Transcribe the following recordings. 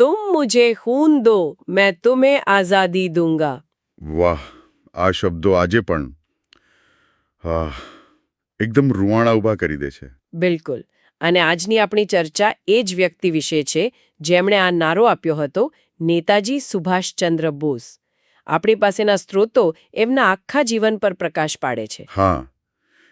तुम मुझे खून दो मैं तुम्हें आजादी दूंगा વાહ આ શબ્દો આજે પણ હા એકદમ રૂવાણા ઊભા કરી દે છે બિલકુલ અને આજની આપણી ચર્ચા એ જ વ્યક્તિ વિશે છે જેમણે આ નારો આપ્યો હતો નેતાજી સુભાષચંદ્ર બોઝ આપણી પાસેના સ્ત્રોતો એમના આખા જીવન પર પ્રકાશ પાડે છે હા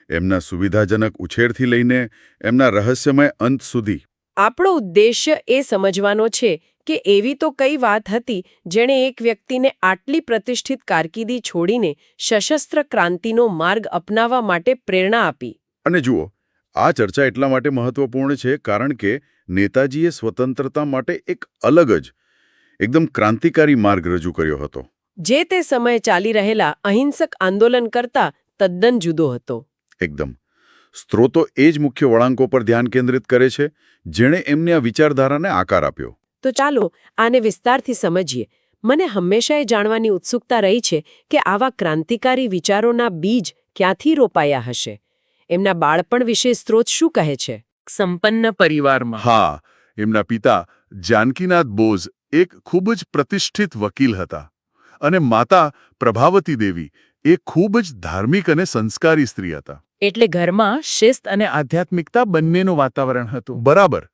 એમના સુવિધાજનક ઉછેરથી લઈને એમના રહસ્યમય અંત સુધી આપણો ઉદ્દેશ્ય એ સમજવાનો છે કે એવી તો કઈ વાત હતી જેણે એક વ્યક્તિને આટલી પ્રતિષ્ઠિત કારકિર્દી છોડીને સશસ્ત્ર ક્રાંતિનો માર્ગ અપનાવવા માટે પ્રેરણા આપી? અને જુઓ આ ચર્ચા એટલા માટે મહત્વપૂર્ણ છે કારણ કે નેતાજીએ સ્વતંત્રતા માટે એક અલગ જ એકદમ ક્રાંતિકારી માર્ગ રજૂ કર્યો હતો. જે તે સમયે ચાલી રહેલા અહિંસક આંદોલન કરતા તદ્દન જુદો હતો. એકદમ. સ્ત્રોતો એ જ મુખ્ય વળાંકો પર ધ્યાન કેન્દ્રિત કરે છે જેણે એમને આ વિચારધારાને આકાર આપ્યો. તો ચાલો આને વિસ્તારથી સમજીએ. મને હંમેશા એ જાણવાની ઉત્સુકતા રહી છે કે આવા ક્રાંતિકારી વિચારોના બીજ ક્યાંથી રોપાયા હશે. એમના બાળપણ વિશે સ્ત્રોત શું કહે છે? સંપન્ન પરિવારમાં. હા એમના પિતા જાનકીનાથ બોઝ એક ખૂબ જ પ્રતિષ્ઠિત વકીલ હતા અને માતા પ્રભાવતી દેવી એ ખૂબ જ ધાર્મિક અને સંસ્કારી સ્ત્રી હતા. એટલે ઘરમાં શિસ્ત અને આધ્યાત્મિકતા બંનેનું વાતાવરણ હતું. બરાબર.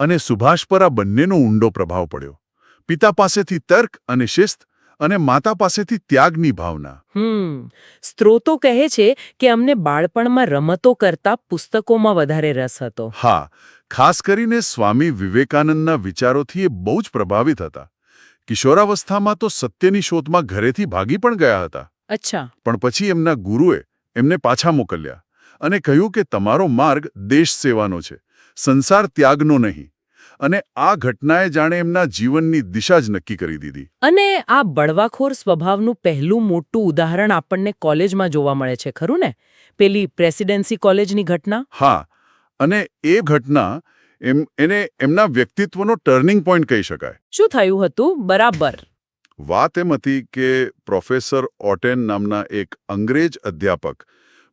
અને સુભાષ પર આ બંનેનો ઊંડો પ્રભાવ પડ્યો. પિતા પાસેથી તર્ક અને શિસ્ત અને માતા પાસેથી ત્યાગની ભાવના. હમ. સ્ત્રોતો કહે છે કે અમને બાળપણમાં રમતો કરતા પુસ્તકોમાં વધારે રસ હતો. હા ખાસ કરીને સ્વામી વિવેકાનંદના વિચારોથી એ બહુ જ પ્રભાવિત હતા. કિશોરાવસ્થામાં તો સત્યની શોધમાં ઘરેથી ભાગી પણ ગયા હતા. અચ્છા. પણ પછી એમના ગુરુએ એમને પાછા મોકલ્યા અને કહ્યું કે તમારો માર્ગ દેશ સેવાનો છે. સંસાર ત્યાગનો નહીં. અને આ ઘટનાએ જાણે એમના જીવનની દિશા જ નક્કી કરી દીધી. અને આ બળવાખોર સ્વભાવનું પહેલું મોટું ઉદાહરણ આપણને કોલેજમાં જોવા મળે છે ખરું ને? પેલી પ્રેસિડેન્સી કોલેજની ઘટના? હા અને એ ઘટના એમ એને એમના વ્યક્તિત્વનો ટર્નિંગ પોઈન્ટ કહી શકાય. શું થયું હતું? બરાબર. વાત એમ હતી કે પ્રોફેસર ઓટેન નામના એક અંગ્રેજ અધ્યાપક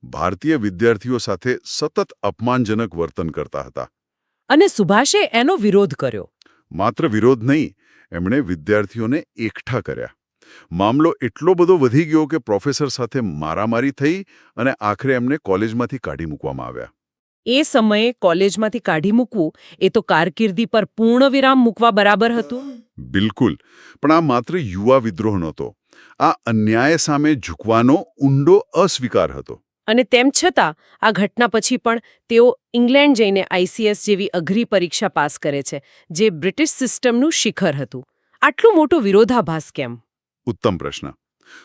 ભારતીય વિદ્યાર્થીઓ સાથે સતત અપમાનજનક વર્તન કરતા હતા. અને સુભાષે એનો વિરોધ કર્યો. માત્ર વિરોધ નહીં એમણે વિદ્યાર્થીઓને એકઠા કર્યા. મામલો એટલો બધો વધી ગયો કે પ્રોફેસર સાથે મારામારી થઈ અને આખરે એમને કોલેજમાંથી કાઢી મૂકવામાં આવ્યા. એ સમયે કોલેજમાંથી કાઢી મૂકવું એ તો કારકિર્દી પર પૂર્ણ વિરામ મૂકવા બરાબર હતું. બિલકુલ પણ આ માત્ર યુવા વિદ્રોહ નહોતો. આ અન્યાય સામે ઝૂકવાનો ઊંડો અસ્વીકાર હતો. અને તેમ છતાં આ ઘટના પછી પણ તેઓ ઇંગ્લેન્ડ જઈને આઈસીએસ જેવી અઘરી પરીક્ષા પાસ કરે છે જે બ્રિટિશ સિસ્ટમનું શિખર હતું. આટલો મોટો વિરોધાભાસ કેમ? ઉત્તમ પ્રશ્ન.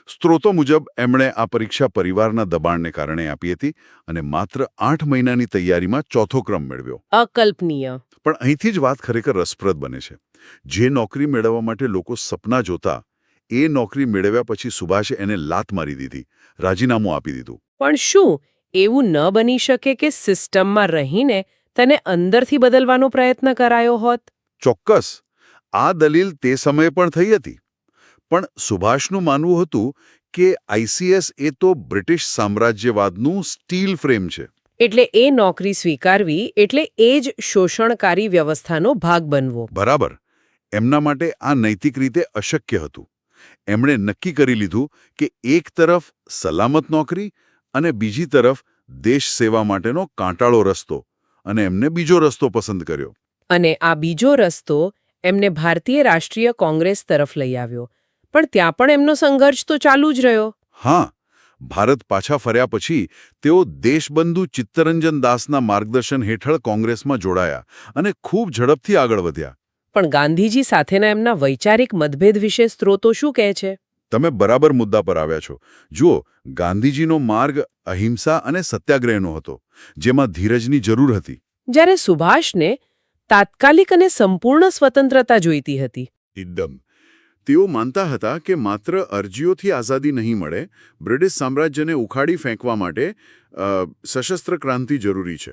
સ્ત્રોતો મુજબ એમણે આ પરીક્ષા પરિવારના દબાણને કારણે આપી હતી અને માત્ર આઠ મહિનાની તૈયારીમાં ચોથો ક્રમ મેળવ્યો. અકલ્પનીય. પણ અહીંથી જ વાત ખરેખર રસપ્રદ બને છે. જે નોકરી મેળવવા માટે લોકો સપના જોતા એ નોકરી મેળવ્યા પછી સુભાષે એને લાત મારી દીધી રાજીનામું આપી દીધું. પણ શું એવું ન બની શકે કે સિસ્ટમમાં રહીને તેને અંદરથી બદલવાનો પ્રયત્ન કરાયો હોત? ચોક્કસ આ દલીલ તે સમયે પણ થઈ હતી. પણ સુભાષનું માનવું હતું કે આઈસીએસ એ તો બ્રિટિશ સામ્રાજ્યવાદનું સ્ટીલ ફ્રેમ છે. એટલે એ નોકરી સ્વીકારવી એટલે એ જ શોષણકારી વ્યવસ્થાનો ભાગ બનવો. બરાબર એમના માટે આ નૈતિક રીતે અશક્ય હતું. એમણે નક્કી કરી લીધું કે એક તરફ સલામત નોકરી અને બીજી તરફ દેશ સેવા માટેનો કાંટાળો રસ્તો અને એમને બીજો રસ્તો પસંદ કર્યો. અને આ બીજો રસ્તો એમને ભારતીય રાષ્ટ્રીય કોંગ્રેસ તરફ લઈ આવ્યો. પણ ત્યાં પણ એમનો સંઘર્ષ તો ચાલુ જ રહ્યો. હા ભારત પાછા ફર્યા પછી તેઓ દેશબંધુ ચિત્તરંજન દાસના માર્ગદર્શન હેઠળ કોંગ્રેસમાં જોડાયા અને ખૂબ ઝડપથી આગળ વધ્યા. પણ ગાંધીજી સાથેના એમના વૈચારિક મતભેદ વિશે સ્ત્રોતો શું કહે છે? તમે બરાબર મુદ્દા પર આવ્યા છો. જુઓ ગાંધીજીનો માર્ગ અહિંસા અને સત્યાગ્રહનો હતો જેમાં ધીરજની જરૂર હતી. જ્યારે સુભાષને તાત્કાલિક અને સંપૂર્ણ સ્વતંત્રતા જોઈતી હતી. એકદમ. તેઓ માનતા હતા કે માત્ર અરજીઓથી આઝાદી નહીં મળે બ્રિટિશ સામ્રાજ્યને ઉખાડી ફેંકવા માટે સશસ્ત્ર ક્રાંતિ જરૂરી છે.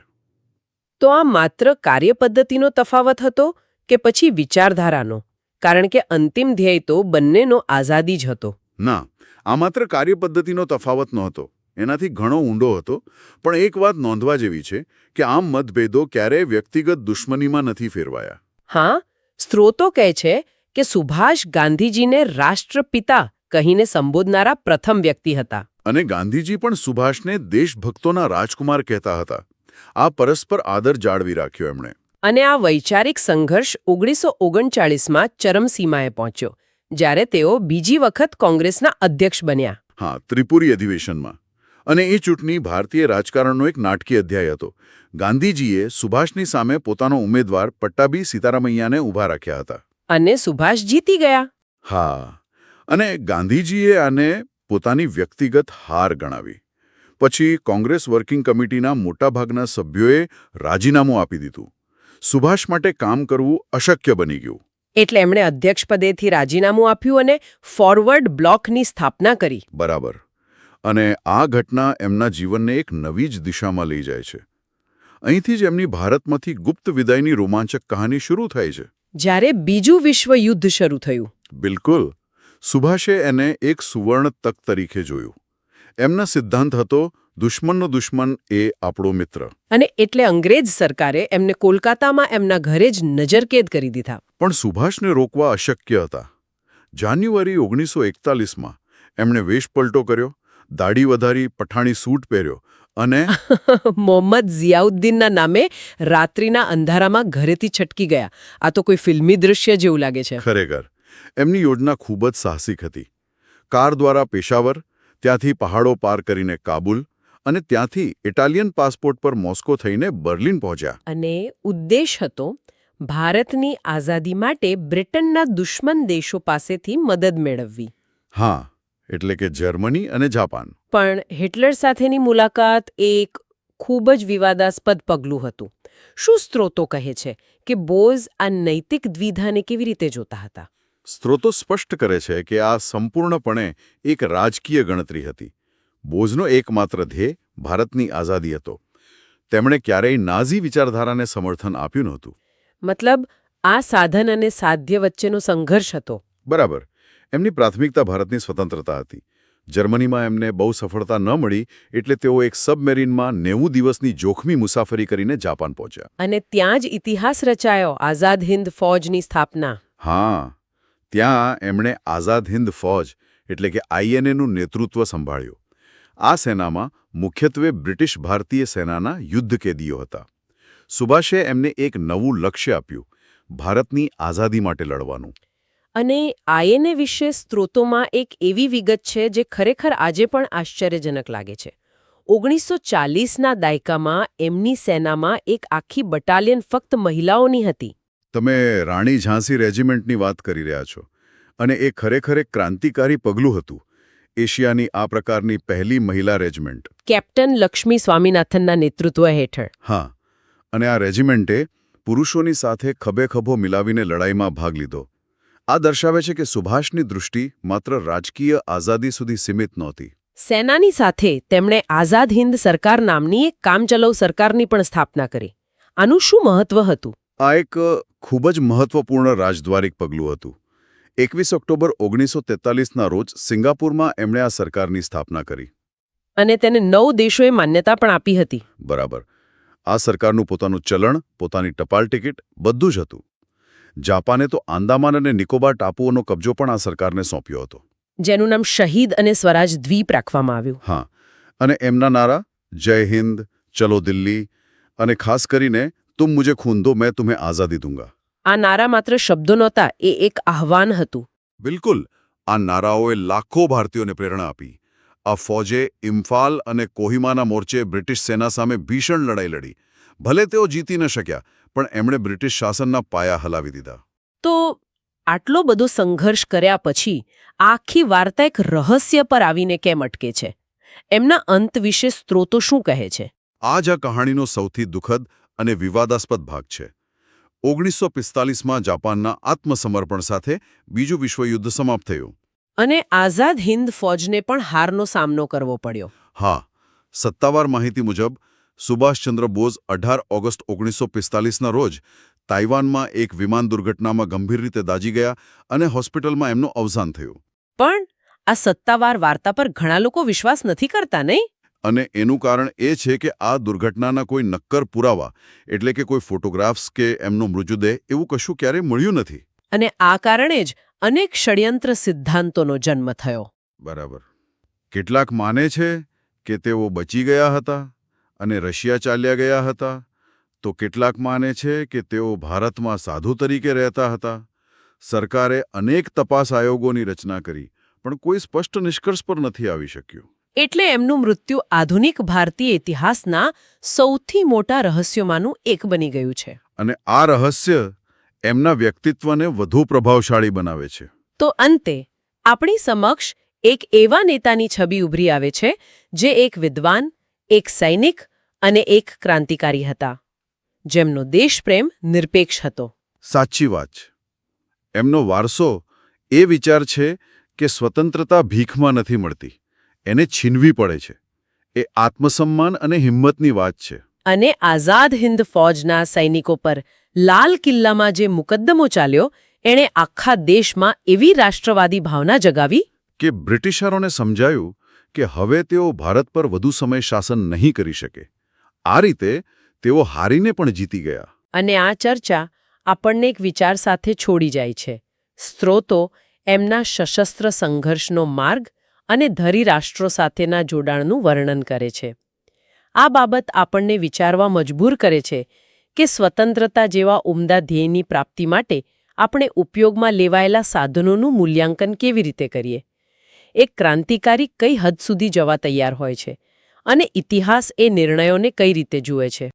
તો આ માત્ર કાર્યપદ્ધતિનો તફાવત હતો? કે પછી વિચારધારાનો? કારણ કે અંતિમ ધ્યેય તો બંનેનો આઝાદી જ હતો. ના આ માત્ર કાર્યપદ્ધતિનો તફાવત નહોતો. એનાથી ઘણો ઊંડો હતો. પણ એક વાત નોંધવા જેવી છે કે આમ મતભેદો ક્યારેય વ્યક્તિગત દુશ્મનીમાં નથી ફેરવાયા. હા સ્ત્રોતો કહે છે કે સુભાષ ગાંધીજીને રાષ્ટ્રપિતા કહીને સંબોધનારા પ્રથમ વ્યક્તિ હતા. અને ગાંધીજી પણ સુભાષને દેશભક્તોના રાજકુમાર કહેતા હતા. આ પરસ્પર આદર જાળવી રાખ્યો એમણે. અને આ વૈચારિક સંઘર્ષ ઓગણીસો ઓગણચાળીસમાં ચરમસીમાએ પહોંચ્યો જ્યારે તેઓ બીજી વખત કોંગ્રેસના અધ્યક્ષ બન્યા. હા ત્રિપુરી અધિવેશનમાં. અને એ ચૂંટણી ભારતીય રાજકારણનો એક નાટકીય અધ્યાય હતો. ગાંધીજીએ સુભાષની સામે પોતાનો ઉમેદવાર પટ્ટાબી સીતારામૈયાને ઊભા રાખ્યા હતા. અને સુભાષ જીતી ગયા. હા અને ગાંધીજીએ આને પોતાની વ્યક્તિગત હાર ગણાવી. પછી કોંગ્રેસ વર્કિંગ કમિટીના મોટાભાગના સભ્યોએ રાજીનામું આપી દીધું. સુભાષ માટે કામ કરવું અશક્ય બની ગયું. એટલે એમણે અધ્યક્ષ પદેથી રાજીનામું આપ્યું અને ફોરવર્ડ બ્લોકની સ્થાપના કરી. બરાબર. અને આ ઘટના એમના જીવનને એક નવી જ દિશામાં લઈ જાય છે. અહીંથી જ એમની ભારતમાંથી ગુપ્ત વિદાયની રોમાંચક કહાની શરૂ થાય છે. જ્યારે બીજું વિશ્વ યુદ્ધ શરૂ થયું. બિલકુલ. સુભાષે એને એક સુવર્ણ તક તરીકે જોયું. એમના સિદ્ધાંત હતો દુશ્મનનો દુશ્મન એ આપણો મિત્ર. અને એટલે અંગ્રેજ સરકારે એમને કોલકાતામાં એમના ઘરે જ નજરકેદ કરી દીધા. પણ સુભાષને રોકવા અશક્ય હતા. જાન્યુઆરી ઓગણીસો એકતાલીસમાં એમણે વેશપલટો કર્યો દાઢી વધારી પઠાણી સૂટ પહેર્યો અને મોહમ્મદ ઝિયાઉદ્દીનના નામે રાત્રિના અંધારામાં ઘરેથી છટકી ગયા. આ તો કોઈ ફિલ્મી દૃશ્ય જેવું લાગે છે. ખરેખર. એમની યોજના ખૂબ જ સાહસિક હતી. કાર દ્વારા પેશાવર ત્યાંથી પહાડો પાર કરીને કાબુલ અને ત્યાંથી ઇટાલિયન પાસપોર્ટ પર મોસ્કો થઈને બર્લિન પહોંચ્યા. અને ઉદ્દેશ હતો ભારતની આઝાદી માટે બ્રિટનના દુશ્મન દેશો પાસેથી મદદ મેળવવી. હા એટલે કે જર્મની અને જાપાન. પણ હિટલર સાથેની મુલાકાત એક ખૂબ જ વિવાદાસ્પદ પગલું હતું. શું સ્ત્રોતો કહે છે કે બોઝ આ નૈતિક દ્વિધાને કેવી રીતે જોતા હતા? સ્ત્રોતો સ્પષ્ટ કરે છે કે આ સંપૂર્ણપણે એક રાજકીય ગણતરી હતી. બોઝનો એકમાત્ર ધ્યેય ભારતની આઝાદી હતો. તેમણે ક્યારેય નાઝી વિચારધારાને સમર્થન આપ્યું નહોતું. મતલબ આ સાધન અને સાધ્ય વચ્ચેનો સંઘર્ષ હતો. બરાબર. એમની પ્રાથમિકતા ભારતની સ્વતંત્રતા હતી. જર્મનીમાં એમને બહુ સફળતા ન મળી એટલે તેઓ એક સબમેરીનમાં નેવું દિવસની જોખમી મુસાફરી કરીને જાપાન પહોંચ્યા. અને ત્યાં જ ઇતિહાસ રચાયો આઝાદ હિન્દ ફૌજની સ્થાપના. હા ત્યાં એમણે આઝાદ હિન્દ ફૌજ એટલે કે આઈએનએનું નેતૃત્વ સંભાળ્યું. આ સેનામાં મુખ્યત્વે બ્રિટિશ ભારતીય સેનાના યુદ્ધ કેદીઓ હતા. સુભાષે એમને એક નવું લક્ષ્ય આપ્યું ભારતની આઝાદી માટે લડવાનું. અને આઈએનએ વિશે સ્ત્રોતોમાં એક એવી વિગત છે જે ખરેખર આજે પણ આશ્ચર્યજનક લાગે છે. ઓગણીસો ચાલીસના દાયકામાં એમની સેનામાં એક આખી બટાલિયન ફક્ત મહિલાઓની હતી. તમે રાણી ઝાંસી રેજિમેન્ટની વાત કરી રહ્યા છો અને એ ખરેખર એક ક્રાંતિકારી પગલું હતું. એશિયાની આ પ્રકારની પહેલી મહિલા રેજિમેન્ટ. કેપ્ટન લક્ષ્મી સ્વામીનાથનના નેતૃત્વ હેઠળ. હા અને આ રેજિમેન્ટે પુરુષોની સાથે ખભેખભો મિલાવીને લડાઈમાં ભાગ લીધો. આ દર્શાવે છે કે સુભાષની દૃષ્ટિ માત્ર રાજકીય આઝાદી સુધી સીમિત નહોતી. સેનાની સાથે તેમણે આઝાદ હિન્દ સરકાર નામની એક કામચલાઉ સરકારની પણ સ્થાપના કરી. આનું શું મહત્વ હતું? આ એક ખૂબ જ મહત્વપૂર્ણ રાજદ્વારિક પગલું હતું. એકવીસ ઓક્ટોબર ઓગણીસો તેતાલીસના રોજ સિંગાપુરમાં એમણે આ સરકારની સ્થાપના કરી. અને તેને નવ દેશોએ માન્યતા પણ આપી હતી. બરાબર. આ સરકારનું પોતાનું ચલણ પોતાની ટપાલ ટિકિટ બધું જ હતું. જાપાને તો આંદામાન અને નિકોબાર ટાપુઓનો કબજો પણ આ સરકારને સોંપ્યો હતો. જેનું નામ શહીદ અને સ્વરાજ દ્વીપ રાખવામાં આવ્યું. હા. અને એમના નારા જય હિન્દ ચલો દિલ્હી અને ખાસ કરીને તુમ મુજે ખૂન દો મેં તુમ્हें આઝાદી દૂંગા. આ નારા માત્ર શબ્દો નહોતા એ એક આહવાન હતું. બિલકુલ. આ નારાઓએ લાખો ભારતીયોને પ્રેરણા આપી. આ ફોજે ઇમ્ફાલ અને કોહિમાના મોરચે બ્રિટિશ સેના સામે ભીષણ લડાઈ લડી. ભલે તેઓ જીતી ન શક્યા પણ એમણે બ્રિટિશ શાસનના પાયા હલાવી દીધા. તો આટલો બધો સંઘર્ષ કર્યા પછી આખી વાર્તા એક રહસ્ય પર આવીને કેમ અટકે છે? એમના અંત વિશે સ્ત્રોતો શું કહે છે? આ જ આ કહાણીનો સૌથી દુઃખદ અને વિવાદાસ્પદ ભાગ છે. ઓગણીસો પિસ્તાલીસમાં જાપાનના આત્મસમર્પણ સાથે બીજું વિશ્વયુદ્ધ સમાપ્ત થયું. અને આઝાદ હિન્દ ફૌજને પણ હારનો સામનો કરવો પડ્યો. હા સત્તાવાર માહિતી મુજબ સુભાષચંદ્ર બોઝ અઢાર ઓગસ્ટ ઓગણીસો પિસ્તાલીસના રોજ તાઇવાનમાં એક વિમાન દુર્ઘટનામાં ગંભીર રીતે દાજી ગયા અને હોસ્પિટલમાં એમનું અવસાન થયું. પણ આ સત્તાવાર વાર્તા પર ઘણા લોકો વિશ્વાસ નથી કરતા નહીં? અને એનું કારણ એ છે કે આ દુર્ઘટનાના કોઈ નક્કર પુરાવા એટલે કે કોઈ ફોટોગ્રાફ્સ કે એમનો મૃતદેહ એવું કશું ક્યારેય મળ્યું નથી. અને આ કારણે જ અનેક ષડયંત્ર સિદ્ધાંતોનો જન્મ થયો. બરાબર. કેટલાક માને છે કે તેઓ બચી ગયા હતા અને રશિયા ચાલ્યા ગયા હતા. તો કેટલાક માને છે કે તેઓ ભારતમાં સાધુ તરીકે રહેતા હતા. સરકારે અનેક તપાસ આયોગોની રચના કરી પણ કોઈ સ્પષ્ટ નિષ્કર્ષ પર નથી આવી શક્યું. એટલે એમનું મૃત્યુ આધુનિક ભારતીય ઇતિહાસના સૌથી મોટા રહસ્યોમાંનું એક બની ગયું છે. અને આ રહસ્ય એમના વ્યક્તિત્વને વધુ પ્રભાવશાળી બનાવે છે. તો અંતે આપણી સમક્ષ એક એવા નેતાની છબી ઉભરી આવે છે જે એક વિદ્વાન એક સૈનિક અને એક ક્રાંતિકારી હતા જેમનો દેશપ્રેમ નિરપેક્ષ હતો. સાચી વાત એમનો વારસો એ વિચાર છે કે સ્વતંત્રતા ભીખમાં નથી મળતી. એને છીનવી પડે છે. એ આત્મસન્માન અને હિંમતની વાત છે. અને આઝાદ હિન્દ ફૌજના સૈનિકો પર લાલ કિલ્લામાં જે મુકદ્દમો ચાલ્યો એણે આખા દેશમાં એવી રાષ્ટ્રવાદી ભાવના જગાવી? કે બ્રિટિશરોને સમજાયું કે હવે તેઓ ભારત પર વધુ સમય શાસન નહીં કરી શકે. આ રીતે તેઓ હારીને પણ જીતી ગયા. અને આ ચર્ચા આપણને એક વિચાર સાથે છોડી જાય છે. સ્ત્રોતો એમના સશસ્ત્ર સંઘર્ષનો માર્ગ અને ધરી રાષ્ટ્રો સાથેના જોડાણનું વર્ણન કરે છે. આ બાબત આપણને વિચારવા મજબૂર કરે છે કે સ્વતંત્રતા જેવા ઉમદા ધ્યેયની પ્રાપ્તિ માટે આપણે ઉપયોગમાં લેવાયેલા સાધનોનું મૂલ્યાંકન કેવી રીતે કરીએ? એક ક્રાંતિકારી કઈ હદ સુધી જવા તૈયાર હોય છે? અને ઇતિહાસ એ નિર્ણયોને કઈ રીતે જુએ છે?